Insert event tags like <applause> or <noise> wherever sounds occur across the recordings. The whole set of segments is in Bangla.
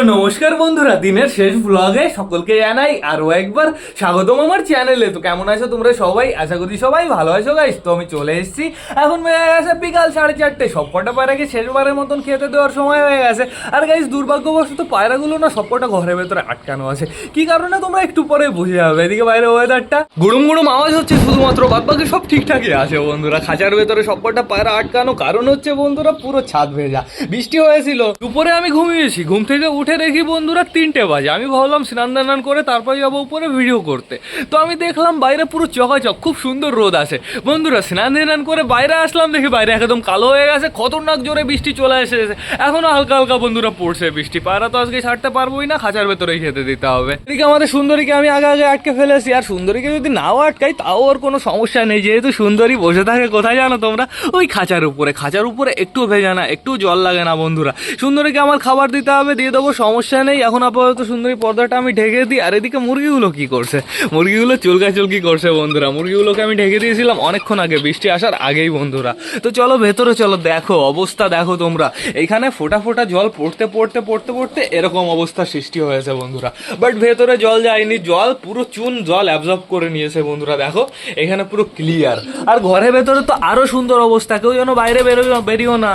তো নমস্কার বন্ধুরা, দিনের শেষ ব্লগে সকলকে জানাই আরও একবার স্বাগতম আমার চ্যানেলে তো কেমন আছো তোমরা সবাই? আশা করি সবাই ভালো আছো গাইস তো আমি চলে এসেছি। এখন বেড়ে গেছে বিকাল সাড়ে চারটে। সবকটা পায়রাকে শেষবারের মতন খেতে দেওয়ার সময় হয়ে গেছে। আর গাইস দুর্ভাগ্যবশত পায়রাগুলো না সবকটা ঘরের ভেতরে আটকানো আছে। কি কারণে তোমরা একটু পরে বুঝে যাবে? এদিকে বাইরে ওয়েদারটা গুড়ুম গুড়ুম আওয়াজ হচ্ছে শুধুমাত্র। বাদ বাকি সব ঠিকঠাকই আছে বন্ধুরা। খাঁচার ভেতরে সবকটা পায়রা আটকানো কারণ হচ্ছে বন্ধুরা পুরো ছাদ ভেজা। বৃষ্টি হয়েছিল। দুপুরে আমি ঘুমিয়েছি। ঘুম থেকে উঠে দেখি বন্ধুরা তিনটে বাজে। আমি ভাবলাম স্নান দান করে তারপর যাব উপরে ভিডিও করতে। তো আমি দেখলাম বাইরে পুরো চকাচক, খুব সুন্দর রোদ আছে। বন্ধুরা স্নান দান করে বাইরে আসলাম দেখি বাইরে একদম কালো হয়ে গেছে, খতরনাক জোরে বৃষ্টি চলে এসেছে। এখনও হালকা হালকা বন্ধুরা পড়ছে বৃষ্টি। পায়রা তো আজকে ছাড়তে পারবোই না, খাঁচার ভেতরেই খেতে দিতে হবে। এদিকে আমাদের সুন্দরীকে আমি আগে আগে আটকে ফেলেছি, আর সুন্দরীকে যদি নাও আটকাই তাও ওর কোনো সমস্যা নেই, যেহেতু সুন্দরী বসে থাকে, কোথায় জানো তোমরা? ওই খাঁচার উপরে খাঁচার উপরে একটু ভেজা না, একটু জল লাগে না বন্ধুরা। সুন্দরীকে আমার খাবার দিতে হবে, দিয়ে দেবো সমস্যা নেই। এখন আপাতত সুন্দরী পর্দাটা আমি ঢেকে দিই। আর এদিকে মুরগিগুলো কি করছে? মুরগিগুলো চুলকা চুলকি করছে বন্ধুরা। মুরগিগুলোকে আমি ঢেকে দিয়েছিলাম অনেকক্ষণ আগে। বৃষ্টি আসার আগেই বন্ধুরা। তো চলো ভেতরে চলো, দেখো, অবস্থা দেখো তোমরা। এখানে ফোটা ফোটা জল পড়তে পড়তে পড়তে পড়তে এরকম অবস্থা সৃষ্টি হয়েছে বন্ধুরা। বাট ভেতরে জল যায়নি। জল পুরো চুন, জল অ্যাবজর্ব করে নিয়েছে বন্ধুরা, দেখো। এখানে পুরো ক্লিয়ার আর ঘরের ভেতরে তো আরও সুন্দর অবস্থা। কেউ যেন বাইরে বেরো বেরিও না।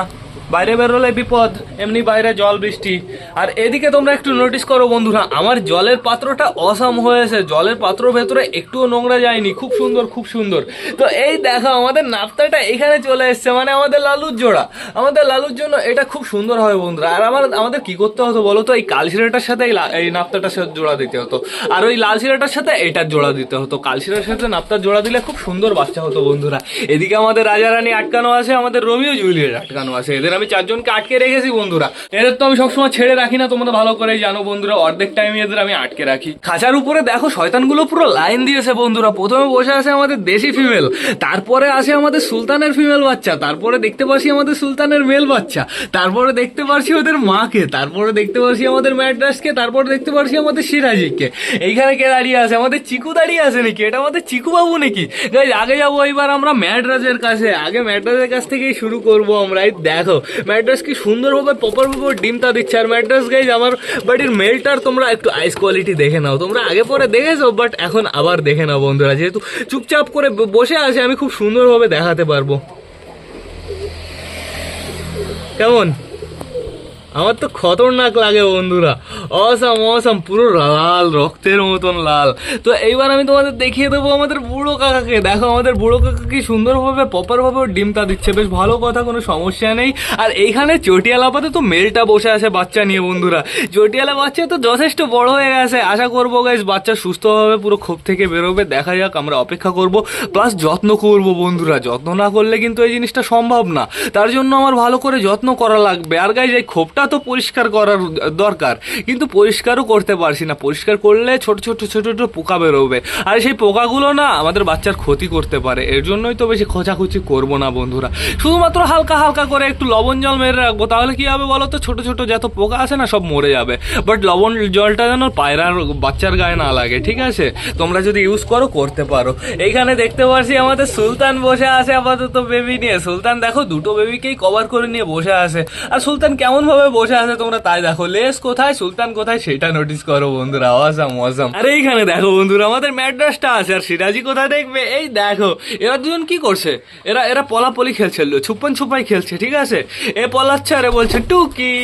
বাইরে বেরোলে বিপদ, এমনি বাইরে জল, বৃষ্টি। আর এদিকে তোমরা একটু নোটিস করো বন্ধুরা, আমার জলের পাত্রটা অসাম হয়েছে। জলের পাত্র ভেতরে একটুও নোংরা যায়নি। খুব সুন্দর খুব সুন্দর। তো এই দেখো, আমাদের নাপ্তাটা এখানে চলে এসছে মানে আমাদের লালুর জোড়া। আমাদের লালুর জন্য এটা খুব সুন্দর হবে বন্ধুরা। আর আমার, আমাদের কি করতে হতো বলো তো? এই কালশিরাটার সাথে এই নাপ্তাটার সাথে জোড়া দিতে হতো। আর ওই লাল শিরাটার সাথে এটার জোড়া দিতে হতো। কালশিরার সাথে নাপ্তার জোড়া দিলে খুব সুন্দর বাচ্চা হতো বন্ধুরা। এদিকে আমাদের রাজা রানী আটকানো আছে, আমাদের রোমিও জুলিয়েট আটকানো আছে। এদের আমি চারজনকে আটকে রেখেছি বন্ধুরা। এদের তো আমি সবসময় ছেড়ে রাখি না, তোমরা ভালো করে জানো বন্ধুরা, অর্ধেক টাইমে এদের আমি আটকে রাখি। খাঁচার উপরে দেখো, শয়তানগুলো পুরো লাইন দিয়েছে বন্ধুরা। প্রথমে বসে আছে আমাদের দেশি ফিমেল তারপরে আসে আমাদের সুলতানের ফিমেল বাচ্চা, তারপরে দেখতে পাচ্ছি আমাদের সুলতানের মেল বাচ্চা, তারপরে দেখতে পাচ্ছি ওদের মাকে, তারপরে দেখতে পাচ্ছি আমাদের ম্যাড্রাসকে, তারপরে দেখতে পাচ্ছি আমাদের সিরাজিকে এইখানে কে দাঁড়িয়ে আছে? আমাদের চিকু দাঁড়িয়ে আছে নাকি? এটা আমাদের চিকু বাবু নাকি আগে যাব এবার আমরা ম্যাড্রাসের কাছে। আগে ম্যাড্রাসের কাছ থেকেই শুরু করব আমরা। এই দেখো ম্যাড্রাস কি সুন্দরভাবে প্রপারভাবে ডিমটা দিচ্ছে। আর ম্যাড্রাস গাইজ আমার বাড়ির মেলটার তোমরা একটু আইস কোয়ালিটি দেখে নাও। তোমরা আগে পরে দেখেছ বাট এখন আবার দেখে নাও, বন্ধুরা। যেহেতু চুপচাপ করে বসে আছে, আমি খুব সুন্দরভাবে দেখাতে পারব। কেমন? আমার তো খতরনাক লাগে বন্ধুরা। অসাম অসাম পুরো লাল, রক্তের মতন লাল। তো এইবার আমি তোমাদের দেখিয়ে দেবো আমাদের বুড়ো কাকাকে। দেখো, আমাদের বুড়ো কাকা কি সুন্দরভাবে প্রপারভাবে ডিমটা দিচ্ছে। বেশ ভালো কথা, কোনো সমস্যা নেই। আর এইখানে চটিয়ালা পাতে তো মেলটা বসে আছে বাচ্চা নিয়ে বন্ধুরা। চটিয়ালা বাচ্চা তো যথেষ্ট বড় হয়ে গেছে। আশা করব গাইজ বাচ্চা সুস্থভাবে পুরো ক্ষোভ থেকে বেরোবে। দেখা যাক, আমরা অপেক্ষা করব। প্লাস যত্ন করব বন্ধুরা। যত্ন না করলে কিন্তু এই জিনিসটা সম্ভব না। তার জন্য আমার ভালো করে যত্ন করা লাগবে। আর গাইজ এই ক্ষোভটা তো পরিষ্কার করার দরকার। কিন্তু পরিষ্কারও করতে পারছি না। পরিষ্কার করলে ছোট ছোট ছোট ছোট পোকা বেরোবে। আর সেই পোকাগুলো না আমাদের বাচ্চার ক্ষতি করতে পারে। এর জন্যই তো বেশি খোঁচাখুচি করব না, বন্ধুরা। শুধুমাত্র হালকা হালকা করে একটু লবণ জল মেরে রাখব। তাহলে কি হবে বলো তো? ছোট ছোট যত পোকা আছে না সব মরে যাবে। বাট লবণ জলটা যেন পায়রার বাচ্চার গায়ে না লাগে, ঠিক আছে? তোমরা যদি ইউজ করো, করতে পারো। এইখানে দেখতে পাচ্ছি আমাদের সুলতান বসে আছে আপাতত বেবি নিয়ে। সুলতান দেখো, দুটো বেবিকেই কভার করে নিয়ে বসে আছে। আর সুলতান কেমন ভাবে বসে আছে তোমরা, তাই দেখো, লেস কোথায়, সুলতান কোথায়, সেটা নোটিস করো বন্ধুরা অসাম অসাম আর এইখানে দেখো বন্ধুরা, আমাদের ম্যাড্রাসটা আছে, আর সিরাজি কোথায় দেখবে? এই দেখো, এরা দুজন কি করছে? এরা এরা পলাপলি খেলছে ছুপন ছুপাই খেলছে, ঠিক আছে? এ পলাচ্ছে আরে বলছে, টুকি।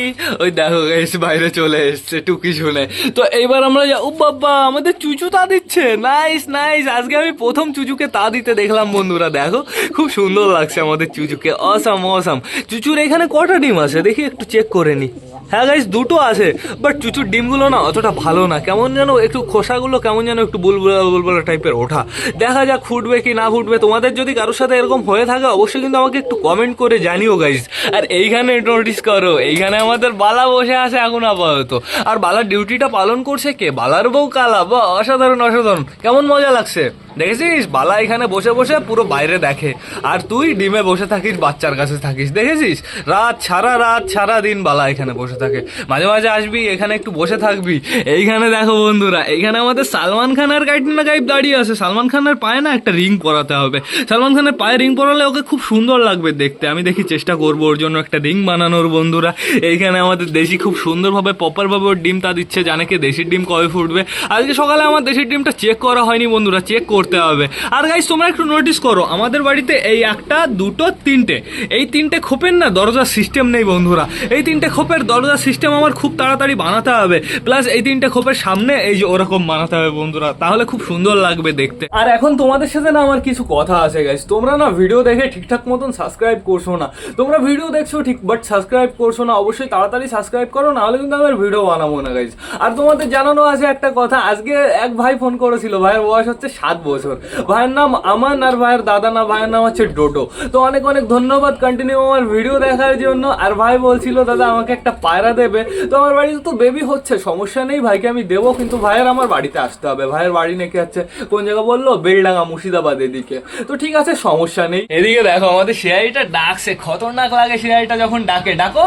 ওই দেখো, এসে বাইরে চলে এসছে, টুকি শুনে। তো এইবার আমরা ও বাবা আমাদের চুচু তা দিচ্ছে। নাইস নাইস আজকে আমি প্রথম চুচুকে তা দিতে দেখলাম বন্ধুরা, দেখো। খুব সুন্দর লাগছে আমাদের চুচুকে অসাম অসাম চুচুর এখানে কটা ডিম আছে? দেখি একটু চেক করে নি। হ্যাঁ গাইস দুটো আছে বাট চুচুর ডিমগুলো না অতটা ভালো না। কেমন যেন একটু খোসাগুলো কেমন যেন একটু বুলবুলা বুলবুলা টাইপের ওঠা। দেখা যাক ফুটবে কি না ফুটবে। তোমাদের যদি কারোর সাথে এরকম হয়ে থাকে, অবশ্যই কিন্তু আমাকে একটু কমেন্ট করে জানিও গাইস আর এইখানে নোটিস করো, এইখানে আমাদের বালা বসে আছে এখন আপাতত। আর বালার ডিউটিটা পালন করছে কে? বালার বউ কালা। বা, অসাধারণ অসাধারণ। কেমন মজা লাগছে? দেখেছিস? বালা এখানে বসে বসে পুরো বাইরে দেখে। আর তুই ডিমে বসে থাকিস, বাচ্চার কাছে থাকিস। দেখেছিস? রাত সারা রাত সারা দিন বালা এখানে বসে থাকে। মাঝে মাঝে আসবি, এখানে একটু বসে থাকবি। এইখানে দেখো বন্ধুরা এইখানে আমাদের সালমান খানের গাইড না গাইড দাঁড়িয়ে আছে। সালমান খানের পায়ে না একটা রিং পরাতে হবে। সালমান খানের পায়ে রিং পরালে ওকে খুব সুন্দর লাগবে দেখতে। আমি দেখি চেষ্টা করব ওর জন্য একটা রিং বানানোর বন্ধুরা। এইখানে আমাদের দেশি খুব সুন্দরভাবে প্রপারভাবে ওর ডিমটা দিচ্ছে, জানে কি দেশির ডিম কবে ফুটবে। আজকে সকালে আমার দেশির ডিমটা চেক করা হয়নি বন্ধুরা চেক করতে হবে। আর গাইস তোমরা একটু নোটিস করো, আমাদের বাড়িতে এই একটা, দুটো, তিনটে। এই তিনটে খোপের না দরজার সিস্টেম নেই বন্ধুরা। এই তিনটে খোপের দরজার সিস্টেম আমার খুব তাড়াতাড়ি বানাতে হবে। প্লাস এই তিনটে খোপের সামনে এই যে ওরকম বানাতে হবে বন্ধুরা। তাহলে খুব সুন্দর লাগবে দেখতে। আর এখন তোমাদের সাথে না আমার কিছু কথা আছে গাইস তোমরা না ভিডিও দেখে ঠিকঠাক মতন সাবস্ক্রাইব করছ না। তোমরা ভিডিও দেখছ ঠিক বাট সাবস্ক্রাইব করছ না, অবশ্যই তাড়াতাড়ি সাবস্ক্রাইব করো, নাহলে কিন্তু আমার ভিডিও বানাবো না গাইস আর তোমাদের জানানো আছে একটা কথা, আজকে এক ভাই ফোন করেছিল, ভাইয়ের বয়স হচ্ছে সাত বছর। ভাইয়ের নাম আমান আর ভাইয়ের দাদা না, ভাইয়ের নাম হচ্ছে ডোটো তো অনেক অনেক ধন্যবাদ কন্টিনিউ আমার ভিডিও দেখার জন্য। আর ভাই বলছিল, দাদা, আমাকে একটা পায়রা দেবে, তো আমার বাড়িতে তো বেবি হচ্ছে, সমস্যা নেই ভাইকে আমি দেবো, কিন্তু ভাইয়ের আমার বাড়িতে আসতে হবে। ভাইয়ের বাড়ি নাকি হচ্ছে, কোন জায়গা বলল? বেলডাঙ্গা, মুর্শিদাবাদ এদিকে। তো ঠিক আছে, সমস্যা নেই। এদিকে দেখো, আমাদের সেআইটা ডাকছে, খতরনাক লাগে সেআইটা যখন ডাকে, ডাকো,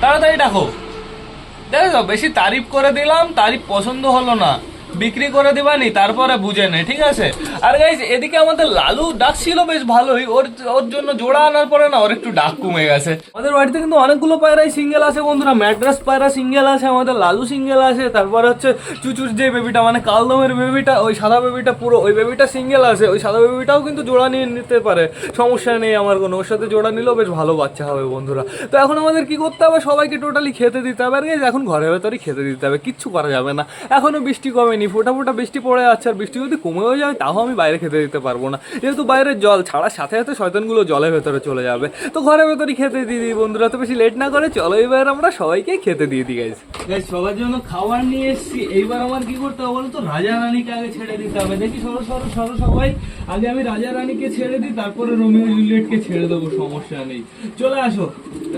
তাড়াতাড়ি ডাকো। দেখো বেশি তারিফ করে দিলাম, তারিফ পছন্দ হলো না। বিক্রি করে দিবানি, তারপরে বুঝে নে, ঠিক আছে? আর গাইজ এদিকে আমাদের লালু ডাক ছিল বেশ ভালোই, ওর ওর জন্য জোড়া আনার পরে না ওর একটু ডাক কমে গেছে। আমাদের বাড়িতে কিন্তু অনেকগুলো পায়রাই সিঙ্গেল আছে বন্ধুরা, ম্যাড্রাস পায়রা সিঙ্গেল আছে, আমাদের লালু সিঙ্গেল আছে, তারপর হচ্ছে চুচুর যে বেবিটা মানে কালদমের বেবিটা ওই সাদা বেবিটা পুরো, ওই বেবিটা সিঙ্গেল আছে, ওই সাদা বেবিটাও কিন্তু জোড়া নিয়ে নিতে পারে, সমস্যা নেই আমার কোনো, ওর সাথে জোড়া নিলেও বেশ ভালো বাচ্চা হবে বন্ধুরা। তো এখন আমাদের কি করতে হবে? সবাইকে টোটালি খেতে দিতে হবে, আর এখন ঘরের ভেতরেই খেতে দিতে হবে, কিচ্ছু করা যাবে না, এখনও বৃষ্টি কমেনি। ফোটা ফোটা বৃষ্টি পড়ে যাচ্ছে আর বৃষ্টি যদি কমেও যায়, তাও আমি বাইরে খেতে দিতে পারব না। যেহেতু বাইরের জল ছাড়ার সাথে সাথে শয়তানগুলো জলের ভেতরে চলে যাবে। তো ঘরের ভেতরেই খেতে দিয়ে দিই বন্ধুরা, তো বেশি লেট না করে, চলো এবার আমরা সবাইকে খেতে দিয়ে দিই গাইজ সবার জন্য খাবার নিয়ে এসেছি। এইবার আমার কি করতে হবে বলতো? রাজা রানীকে আগে ছেড়ে দিতে হবে। দেখি, সরো সরো সরো সবাই। আগে আমি রাজা রানীকে ছেড়ে দিই, তারপরে রোমিও জুলিয়েটকে ছেড়ে দেবো, সমস্যা নেই। চলে আসো।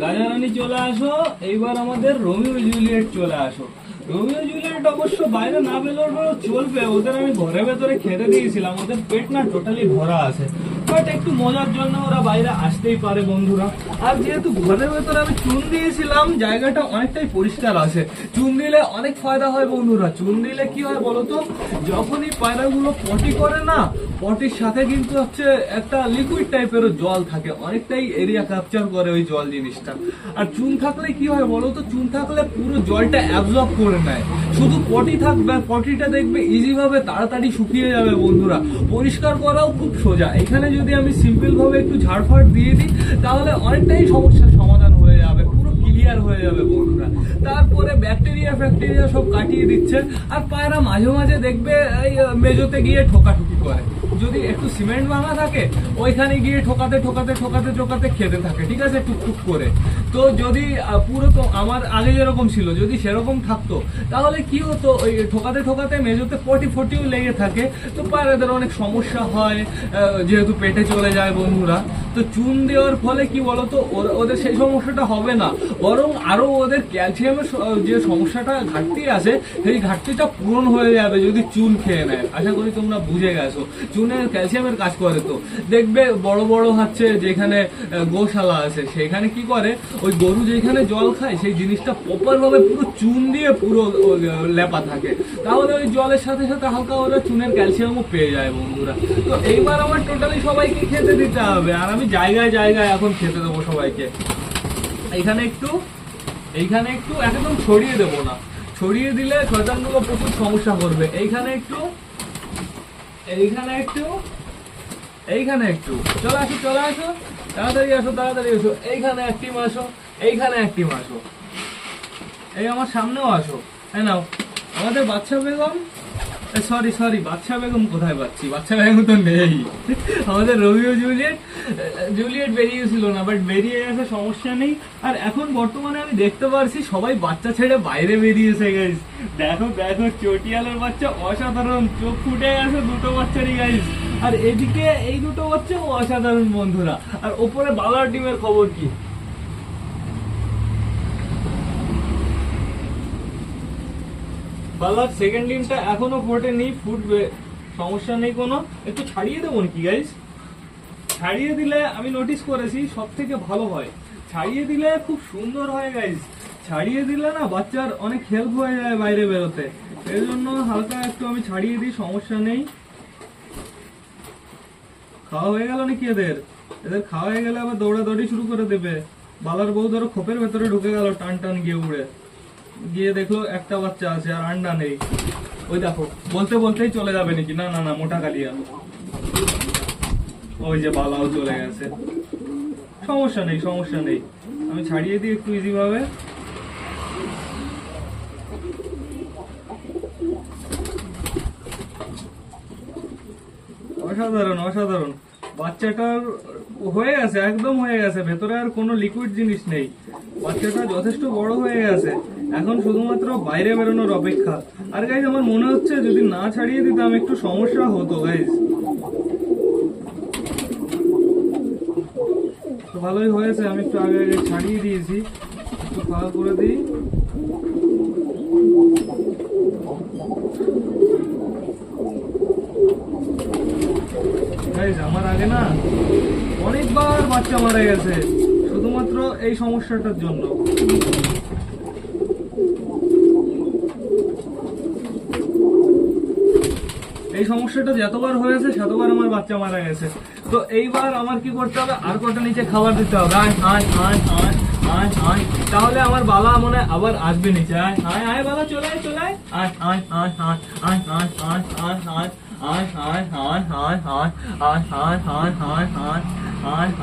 রাজা রানী চলে আসো। এইবার আমাদের রোমিও জুলিয়েট চলে আসো। রোমিও জুলিয়েট অবশ্য বাইরে না বেরোলেও চলবে। ওদের আমি ঘরের ভেতরে খেতে দিয়েছিলাম। ওদের পেট না টোটালি ভরা আছে। বাট একটু মজার জন্য ওরা বাইরে আসতেই পারে বন্ধুরা। আর যেহেতু ঘরের ভেতরে আমি চুন দিয়েছিলাম, জায়গাটা অনেকটাই পরিষ্কার আছে। চুন দিলে অনেক ফায়দা হয় বন্ধুরা। চুন দিলে কি হয় বলতো? যখনই পায়রাগুলো পটি করে না, পটির সাথে কিন্তু হচ্ছে একটা লিকুইড টাইপের জল থাকে। অনেকটাই এরিয়া ক্যাপচার করে ওই জল জিনিসটা। আর চুন থাকলে কি হয় বলতো? চুন থাকলে পুরো জলটা অ্যাবজর্ব করে নেয়। শুধু পটি থাকবে, পটিটা দেখবে ইজিভাবে তাড়াতাড়ি শুকিয়ে যাবে বন্ধুরা। পরিষ্কার করাও খুব সোজা। এখানে যদি আমি সিম্পলভাবে একটু ঝাড়ফাট দিয়ে দিই, তাহলে অনেকটাই সমস্যার সমাধান হয়ে যাবে, পুরো ক্লিয়ার হয়ে যাবে বন্ধুরা তারপরে ব্যাকটেরিয়া ফ্যাকটেরিয়া সব কাটিয়ে দিচ্ছে। আর পায়রা মাঝে মাঝে দেখবে এই মেজোতে গিয়ে ঠোকাঠুকি করে। যদি একটু সিমেন্ট ভাঙা থাকে, ওইখানে গিয়ে ঠোকাতে ঠোকাতে ঠোকাতে ঠোকাতে খেতে থাকে, ঠিক আছে? টুকটুক করে। তো যদি পুরো তো আমার আগে যেরকম ছিল, যদি সেরকম থাকতো, তাহলে কি হতো? ওই ঠোকাতে ঠোকাতে মেজোতে ফটি ফটিও লেগে থাকে। তো পায়রাদের অনেক সমস্যা হয় যেহেতু পেটে চলে যায় বন্ধুরা। তো চুন দেওয়ার ফলে কি বলতো? ওদের সেই সমস্যাটা হবে না। বরং আরও ওদের ক্যালসিয়ামের যে সমস্যাটা ঘাটতি আছে, সেই ঘাটতিটা পূরণ হয়ে যাবে যদি চুন খেয়ে নেয়। আশা করি তোমরা বুঝে গেছো। চুনের ক্যালসিয়ামের কাজ করে তো। দেখবে বড় বড় হচ্ছে যেখানে গোশালা আছে, সেখানে কি করে? ওই গরু যেখানে জল খায়, সেই জিনিসটা প্রপার ভাবে পুরো চুন দিয়ে পুরো লেপা থাকে। তাহলে ওই জলের সাথে সাথে হালকা ওরা চুনের ক্যালসিয়ামও পেয়ে যায় বন্ধুরা। তো এইবার আমার টোটালি সবাইকে খেতে দিতে হবে। আর আমি জায়গায় জায়গায় এখন খেতে দেবো সবাইকে। এইখানে একটু এইখানে একটু একদম ছড়িয়ে দেবো না। ছড়িয়ে দিলে শয়তানগুলো প্রচুর সমস্যা করবে। এইখানে একটু এইখানে একটু এইখানে একটু। চলে আসো চলে আসো। তাড়াতাড়ি আসো তাড়াতাড়ি আসো। এইখানে একটি আসো, এইখানে একটি আসো। এই আমার সামনেও আসো। হ্যাঁ নাও। আমাদের বাচ্চা বেগম সরি সরি বাচ্চা বেগম কোথায় পাচ্ছি? বাচ্চা বেগম তো নেই। আমাদের রবিও জুলিয়েট জুলিয়েট বেরিয়েছিল না বাট বেরিয়ে গেছে, সমস্যা নেই। আর এখন বর্তমানে আমি দেখতে পারছি, সবাই বাচ্চা ছেড়ে বাইরে বেরিয়েছে গাইস দেখো দেখো, চটিয়ালের বাচ্চা অসাধারণ, চোখ ফুটে গেছে দুটো বাচ্চারই গাইস আর এদিকে এই দুটো বাচ্চা অসাধারণ, বন্ধুরা। আর ওপরে বালার টিমের খবর কি? বালার সেকেন্ড ডিমটা এখনও ফোটেনি ফুটবে। সমস্যা নেই কোনো। একটু ছাড়িয়ে দেবো নাকি গাইস ছাড়িয়ে দিলে আমি নোটিস করেছি সব থেকে ভালো হয়। ছাড়িয়ে দিলে খুব সুন্দর হয় গাইস ছাড়িয়ে দিলে না বাচ্চার অনেক হেল্প হয়ে যায় বাইরে বেরোতে। এর জন্য হালকা একটু আমি ছাড়িয়ে দিই, সমস্যা নেই। খাওয়া হয়ে গেল নাকি এদের? এদের খাওয়া হয়ে গেলে আবার দৌড়াদৌড়ি শুরু করে দেবে। বালার বউ ধরো খোপের ভেতরে ঢুকে গেল টান টান গিয়ে উড়ে। গিয়ে দেখল একটা বাচ্চা আছে আর আন্ডা নেই। ওই দেখো, বলতে বলতেই চলে যাবে নাকি? না না না, মোটা কালিয়া। ওই যে বালাও চলে গেছে। সমস্যা নেই সমস্যা নেই। আমি ছাড়িয়ে দিই একটু ইজি ভাবে অসাধারণ অসাধারণ। বাচ্চাটার হয়ে গেছে, একদম হয়ে গেছে। ভেতরে আর কোনো লিকুইড জিনিস নেই। বাচ্চাটা যথেষ্ট বড় হয়ে গেছে। এখন শুধুমাত্র বাইরে বেরোনোর অপেক্ষা। আর গাইজ আমার মনে হচ্ছে যদি না ছাড়িয়ে দিতাম একটু সমস্যা হতো গাইজ তো ভালোই হয়েছে, আমি একটু আগে আগে ছাড়িয়ে দিয়েছি। একটু খাওয়া করে দিই। আমার আগে না অনেকবার বাচ্চা মারা গেছে, শুধুমাত্র এই সমস্যাটার জন্য এই সমস্যাটা যতবার হয়েছে শতবার আমার বাচ্চা মারা গেছে তো এইবার আমার কি করতে হবে আর কটা নিচে খাবার দিতে হবে আয় আয় আয় আয় আয় আয় তাহলে আমার বালা মনে হয় আবার আসবে নিচে আয় আয় আয় বালা চলে আয় চলে আয় আয় আয় আয় আয় আয় আয়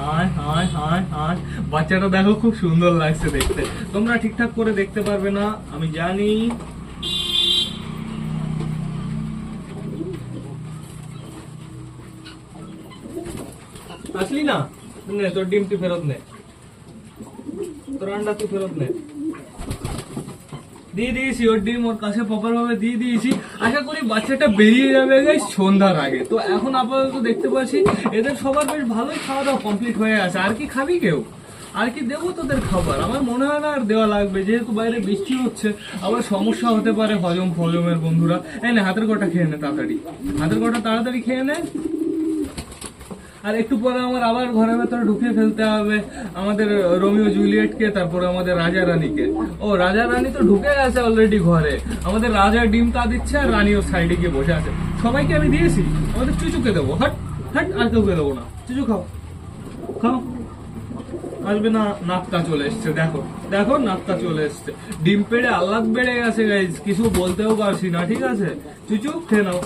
আয় আয় আয় আয় বাচ্চাটা দেখো খুব সুন্দর লাগছে দেখতে তোমরা ঠিকঠাক করে দেখতে পারবে না আমি জানি আসলি না? নে, তোর ডিম তুই ফেরত নে। তোর আন্ডা তুই ফেরত নে। দিয়ে দিয়েছি, ওর ডিম ওর কাছে প্রপার ভাবে দিয়ে দিয়েছি। আশা করি বাচ্চাটা বেরিয়ে যাবে সন্ধ্যার আগে। তো এখন আপাতত দেখতে পাচ্ছি, এদের সবার বেশ ভালোই খাওয়া দাওয়া কমপ্লিট হয়ে আছে। আর কি খাবি কেউ? আর কি দেবো তোদের খাবার? আমার মনে হয় না আর দেওয়া লাগবে। যেহেতু বাইরে বৃষ্টি হচ্ছে, আবার সমস্যা হতে পারে হজম ফজমের বন্ধুরা। এই নে, হাতের কটা খেয়ে নে তাড়াতাড়ি। হাতের কটা তাড়াতাড়ি খেয়ে নে। আর একটু পরে আমার আবার ঘরের ভেতরে ঢুকিয়ে ফেলতে হবে আমাদের রোমিও জুলিয়েটকে তারপরে আমাদের রাজা রানীকে। ও রাজা রানী তো ঢুকে গেছে অলরেডি ঘরে। আমাদের রাজা ডিম তা দিচ্ছে আর রানী ওর সাইডে গিয়ে বসে আছে। সবাইকে আমি দিয়েছি আমাদের চুচুকে দেবো। হাট হাট আর কাউকে দেবো না। চুচু খাও। খাও। আসবে না নাকটা চলে এসছে দেখো। দেখো নাকটা চলে এসছে। ডিম পেড়ে আল্লাদ বেড়ে গেছে গাইজ কিছু বলতেও পারছি না ঠিক আছে? চুচু খেয়ে নাও।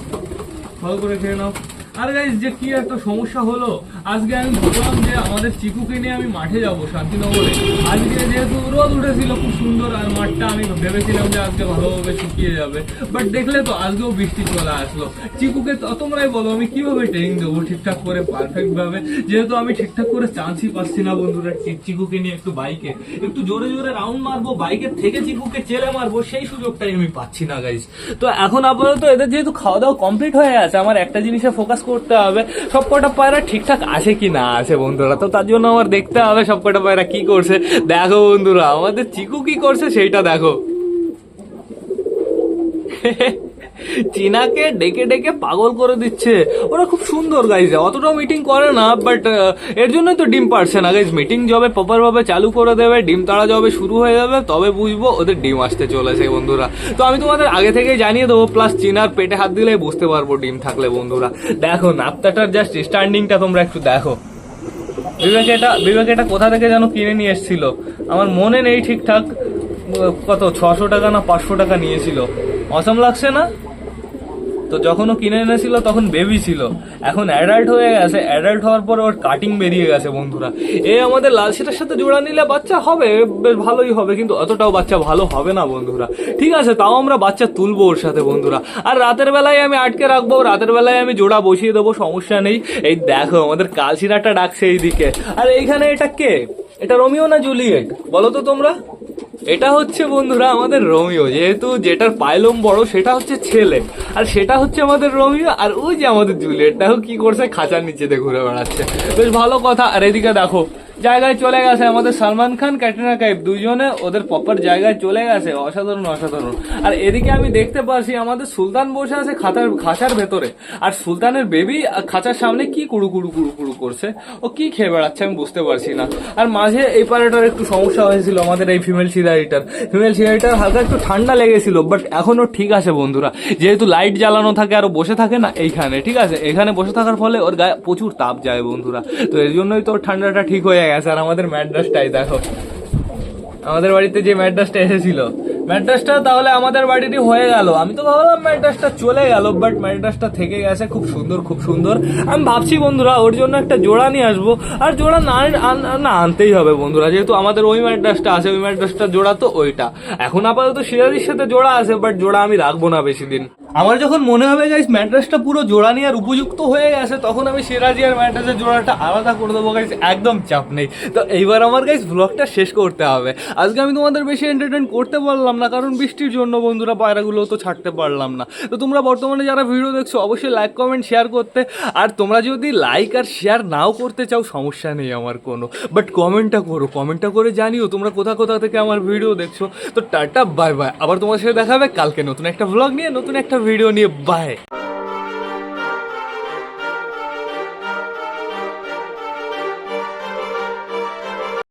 ভালো করে খেয়ে নাও। আর গাইজ যে কি একটা সমস্যা হলো? আজকে আমি ভাবলাম যে আমাদের চিকুকে নিয়ে আমি মাঠে যাব, শান্তিনগরে। আজকে যেহেতু রোদ উঠেছিল, খুব সুন্দর, আর মাঠটা আমি ভেবেছিলাম যে আজকে ভালোভাবে শুকিয়ে যাবে। বাট দেখলে তো আজকেও বৃষ্টি চলে আসলো। চিকুকে তোমরাই বলো, আমি কীভাবে ট্রেনিং দেবো ঠিকঠাক করে পারফেক্ট ভাবে যেহেতু আমি ঠিকঠাক করে চান্সই পাচ্ছি না, বন্ধুরা চিকুকে নিয়ে একটু বাইকে একটু জোরে জোরে রাউন্ড মারবো বাইকের থেকে চিকুকে চেলে মারবো, সেই সুযোগটাই আমি পাচ্ছি না গাইজ তো এখন আপাতত এদের যেহেতু খাওয়া দাওয়া কমপ্লিট হয়ে আছে, আমার একটা জিনিসে ফোকাস করতে হবে। সব কটা পায়রা ঠিকঠাক আছে কি না আছে বন্ধুরা? তো তার জন্য আমার দেখতে হবে সব কটা পায়রা কি করছে। দেখো বন্ধুরা, আমাদের চিকু কি করছে সেইটা দেখো। <laughs> চীনাকে ডেকে ডেকে পাগল করে দিচ্ছে। ওরা খুব সুন্দর গাইজ অতটাও মিটিং করে না বাট এর জন্যই তো ডিম পারছে না গাইজ মিটিং যবে প্রপার ভাবে চালু করে দেবে, ডিম তাড়া যবে শুরু হয়ে যাবে, তবে বুঝব ওদের ডিম আসতে চলেছে, বন্ধুরা। তো আমি তোমাদের আগে থেকেই জানিয়ে দেবো প্লাস চীনার পেটে হাত দিলেই বুঝতে পারব ডিম থাকলে, বন্ধুরা। দেখো, নাপ্তাটার জাস্ট স্ট্যান্ডিংটা তোমরা একটু দেখো। বিবেক এটা বিবেক এটা কোথা থেকে যেন কিনে নিয়ে এসেছিল? আমার মনে নেই ঠিকঠাক কত, ছশো টাকা না পাঁচশো টাকা নিয়েছিল। অসম লাগছে না? তো যখন ও কিনে এনেছিল, তখন বেবি ছিল। এখন অ্যাডাল্ট হয়ে গেছে। অ্যাডাল্ট হওয়ার পর ওর কাটিং বেরিয়ে গেছে, বন্ধুরা। এ আমাদের লাল সেটার সাথে জোড়া নিলে বাচ্চা হবে বেশ ভালোই হবে, কিন্তু অতটাও বাচ্চা ভালো হবে না, বন্ধুরা। ঠিক আছে, তাও আমরা বাচ্চা তুলবো ওর সাথে, বন্ধুরা। আর রাতের বেলায় আমি আটকে রাখব, রাতের বেলায় আমি জোড়া বসিয়ে দেবো, সমস্যা নেই। এই দেখো, আমাদের কালচিরাটা ডাকছে এইদিকে। আর এইখানে এটা কে? এটা রোমিও না জুলিয়েট? বলো তো তোমরা। এটা হচ্ছে বন্ধুরা আমাদের রোমিও, যেহেতু যেটার পাইলম বড়, সেটা হচ্ছে ছেলে। আর সেটা হচ্ছে আমাদের রোমিও, আর ওই যে আমাদের জুলিয়েটটাও কি করছে, খাঁচার নিচেতে ঘুরে বেড়াচ্ছে। বেশ ভালো কথা। আর এদিকে দেখো জায়গায় চলে গেছে আমাদের সালমান খান, ক্যাটরিনা কাইফ দুজনে, ওদের প্রপার জায়গায় চলে গেছে। অসাধারণ অসাধারণ। আর এদিকে আমি দেখতে পাচ্ছি আমাদের সুলতান বসে আছে খাতার, খাঁচার ভেতরে। আর সুলতানের বেবি খাঁচার সামনে কি কুড়ু কুড়ু কুড়ু কুড়ু করছে? ও কি খেয়ে বেড়াচ্ছে আমি বুঝতে পারছি না। আর মাঝে এই পারেটার একটু সমস্যা হয়েছিল আমাদের এই ফিমেল সিরাইটার ফিমেল সিরাইটার হালকা একটু ঠান্ডা লেগেছিল বাট এখনও ঠিক আছে বন্ধুরা। যেহেতু লাইট জ্বালানো থাকে আর বসে থাকে না এইখানে, ঠিক আছে? এখানে বসে থাকার ফলে ওর গায়ে প্রচুর তাপ যায় বন্ধুরা। তো এর জন্যই তো ঠান্ডাটা ঠিক হয়ে গেছে আর আমাদের ম্যাড্রাসটাই, দেখো। আমাদের বাড়িতে যে ম্যাড্রাসটা এসেছিল, ম্যাড্রাসটা তাহলে আমাদের বাড়িটি হয়ে গেল। আমি তো ভাবলাম ম্যাড্রাসটা চলে গেল বাট ম্যাড্রাসটা থেকে গেছে খুব সুন্দর খুব সুন্দর। আমি ভাবছি, বন্ধুরা, ওর জন্য একটা জোড়া নিয়ে আসব। আর জোড়া না না আনতেই হবে, বন্ধুরা। যেহেতু আমাদের ওই ম্যাড্রাসটা আছে, ওই ম্যাড্রাসটা জোড়া তো ওইটা। এখন আপাতত সিরাজির সাথে জোড়া আছে বাট জোড়া আমি রাখব না বেশি দিন আমার যখন মনে হবে গাইস ম্যাট্রেসটা পুরো জোড়া নিয়ে আর উপযুক্ত হয়ে গেছে, তখন আমি সিরাজি আর ম্যাট্রেসের জোড়াটা আলাদা করে দেবো গাইস একদম চাপ নেই। তো এইবার আমার গাইস ব্লগটা শেষ করতে হবে। আজকে আমি তোমাদের বেশি এন্টারটেন করতে পারলাম না, কারণ বৃষ্টির জন্য বন্ধুরা পায়রাগুলো তো ছাড়তে পারলাম না। তো তোমরা বর্তমানে যারা ভিডিও দেখছ, অবশ্যই লাইক কমেন্ট শেয়ার করতে। আর তোমরা যদি লাইক আর শেয়ার নাও করতে চাও, সমস্যা নেই আমার কোনো। বাট কমেন্টটা করো কমেন্টটা করে জানিও তোমরা কোথা কোথা থেকে আমার ভিডিও দেখছ। তো টাটা বাই বাই আবার তোমার সাথে দেখাবে কালকে নতুন একটা ব্লগ নিয়ে, নতুন একটা वीडियो नहीं बाय